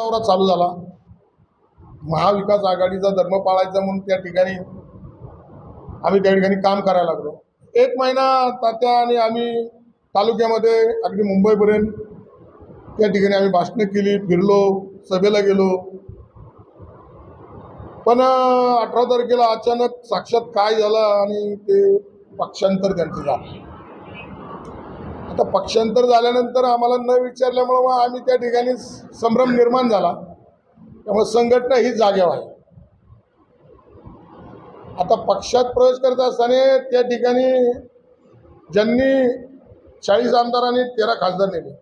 दौरा चालू झाला. महाविकास आघाडीचा धर्म पाळायचा म्हणून त्या ठिकाणी आम्ही त्या ठिकाणी काम करायला लागलो. एक महिना तात्या आणि आम्ही तालुक्यामध्ये अगदी मुंबईपर्यंत त्या ठिकाणी आम्ही भाषणं केली फिरलो सभेला गेलो. पण अठरा तारखेला अचानक साक्षात काय झालं आणि ते पक्षांतर त्यांचं झालं. आता पक्षांतर झाल्यानंतर आम्हाला न विचारल्यामुळं मग आम्ही त्या ठिकाणी संभ्रम निर्माण झाला. त्यामुळे संघटना ही जागेवर आहे. आता पक्षात प्रवेश करत असताना त्या ठिकाणी ज्यांनी चाळीस आमदारांनी तेरा खासदार नेले.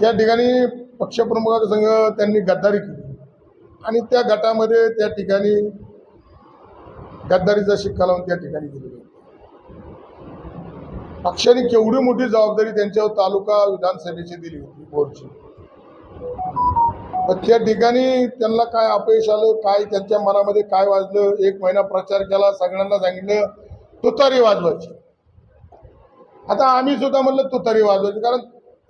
त्या ठिकाणी पक्षप्रमुखासंघ त्यांनी गद्दारी केली. आणि त्या गटामध्ये त्या ठिकाणी गद्दारीचा शिक्का लावून त्या ठिकाणी गेलेले. पक्षाने केवढी मोठी जबाबदारी त्यांच्यावर तालुका विधानसभेची दिली होती बोरची पण त्या ठिकाणी त्यांना काय अपयश आलं काय त्यांच्या मनामध्ये काय वाजलं एक महिना प्रचार केला सगळ्यांना सांगितलं तुतारी वाजवायची. आता आम्ही सुद्धा म्हणलं तुतारी वाजवायची कारण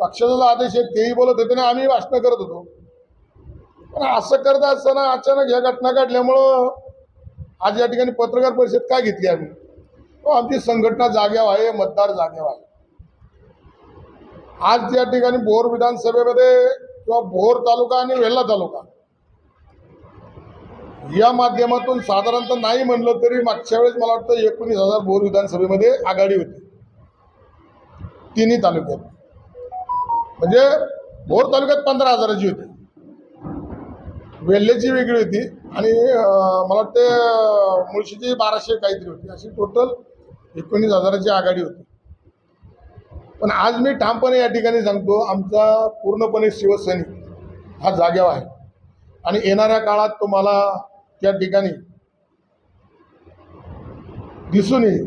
पक्षाचा जो आदेश आहे तेही बोलत होते ना आम्ही भाषणं करत होतो. पण असं करत असताना अचानक ह्या घटना घडल्यामुळं आज या ठिकाणी पत्रकार परिषद काय घेतली आम्ही? आमची संघटना जाग्यावर आहे मतदार जाग्यावर आहे. आज या ठिकाणी भोर विधानसभेमध्ये किंवा भोर तालुका आणि वेल्हा तालुका. या माध्यमातून साधारणतः नाही म्हणलं तरी मागच्या वेळेस मला वाटतं एकोणीस हजार भोर विधानसभेमध्ये आघाडी होती. तिन्ही तालुक्यात. म्हणजे भोर तालुक्यात पंधरा हजाराची होती. वेल्हेची वेगळी होती आणि मला वाटते मुळशीची बाराशे काहीतरी होती. अशी टोटल एकोणीस हजाराची आघाडी होती. पण आज मी ठामपणे या ठिकाणी सांगतो आमचा पूर्णपणे शिवसैनिक हा जाग्यावर आहे. आणि येणाऱ्या काळात तुम्हाला त्या ठिकाणी दिसून येईल.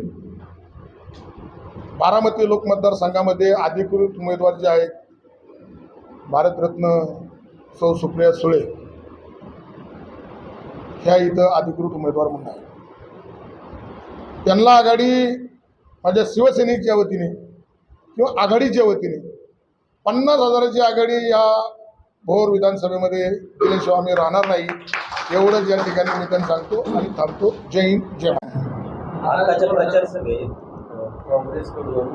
बारामती लोक मतदारसंघामध्ये अधिकृत उमेदवार जे आहेत भारतरत्न सौ सुप्रिया सुळे ह्या इथं अधिकृत उमेदवार म्हणून आहे त्यांना आघाडी माझ्या शिवसेनेच्या वतीने किंवा आघाडीच्या वतीने पन्नास हजाराची आघाडी या भोर विधानसभेमध्ये दिल्याशिवाय आम्ही राहणार नाही. एवढंच या ठिकाणी मी त्यांना सांगतो आणि थांबतो. जय हिंद जय महाराष्ट्र. आताच्या प्रचार सभेत अ, काँग्रेसकडून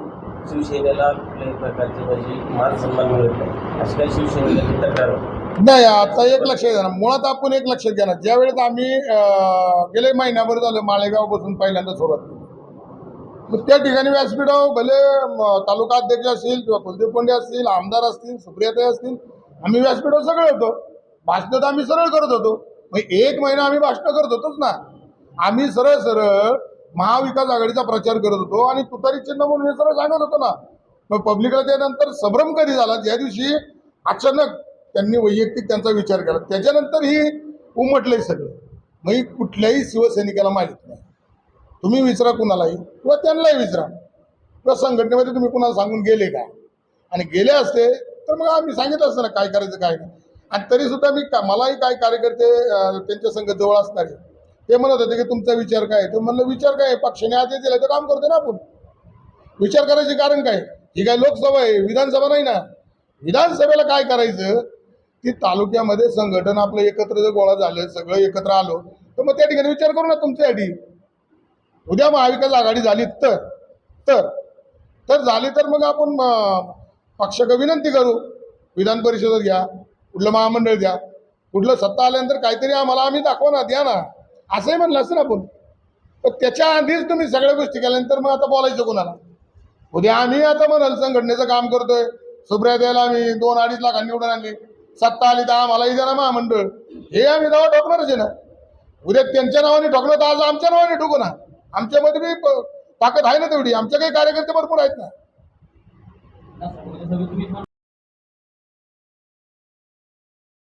शिवसेनेला कुठल्याही प्रकारची म्हणजे मान सन्मान मिळत नाही. अशी काही शिवसेनेची तक्रार. नाही आता एक लक्षात घ्या ना. मुळात आपण एक लक्षात घ्या ना. ज्या वेळेस आम्ही गेले महिनाभर झालं माळेगाव बसून पहिल्यांदा सुरुवात केली. मग त्या ठिकाणी व्यासपीठावर भले तालुका अध्यक्ष असतील किंवा कुलदीप पंडे असतील आमदार असतील सुप्रियाताई असतील आम्ही व्यासपीठावर सगळे होतो. भाषणं तर आम्ही सरळ करत होतो. मग एक महिना आम्ही भाषणं करत होतोच ना. आम्ही सरळ सरळ महाविकास आघाडीचा प्रचार करत होतो आणि तुतारी चिन्ह म्हणून हे सरळ सांगत होतो ना. मग पब्लिकला त्यानंतर संभ्रम कधी झाला? ज्या दिवशी अचानक त्यांनी वैयक्तिक त्यांचा विचार केला. त्याच्यानंतर ही उमटलंय सगळं. मग ही कुठल्याही शिवसैनिकाला माहीत नाही. तुम्ही विचारा कुणालाही किंवा त्यांनाही विचारा. किंवा संघटनेमध्ये तुम्ही कुणाला सांगून गेले का? आणि गेले असते तर मग आम्ही सांगितलं असतं ना काय करायचं काय नाही. आणि तरी सुद्धा मी का मलाही काय कार्यकर्ते त्यांच्या संघ जवळ असणारे ते म्हणत होते की तुमचा विचार काय आहे? तर म्हणलं विचार काय आहे? पक्षाने आदेश दिला तर काम करतो ना आपण. विचार करायचे कारण काय? ही काय लोकसभा आहे विधानसभा नाही ना. विधानसभेला काय करायचं? की तालुक्यामध्ये संघटन आपलं एकत्र जर गोळा झालं सगळं एकत्र आलो तर मग त्या ठिकाणी विचार करू ना तुमच्यासाठी. उद्या महाविकास आघाडी झाली तर तर तर झाली तर मग आपण पक्षक पक्षाकडे विनंती करू. विधान परिषदेत घ्या कुठलं महामंडळ द्या कुठलं सत्ता आल्यानंतर काहीतरी आम्हाला आम्ही दाखवा ना द्या ना. असंही म्हणलं असं ना आपण. पण त्याच्या आधीच तुम्ही सगळ्या गोष्टी केल्यानंतर मग आता बोलायचं कोणाला? उद्या आम्ही आता म्हणाल संघटनेचं काम करतोय. सुप्रिया आम्ही दोन अडीच लाखांनी निवडून आणली. सत्ता आली तर आम्हालाही जरा महामंडळ. हे आम्ही दावा ठोकणारच आहे ना. उद्या त्यांच्या नावाने ठोकलं तर आज आमच्या नावाने ठोकू ना. आमच्यामध्ये बी ताकद आहे ना तेवढी. आमच्या काही कार्यकर्ते भरपूर आहेत ना.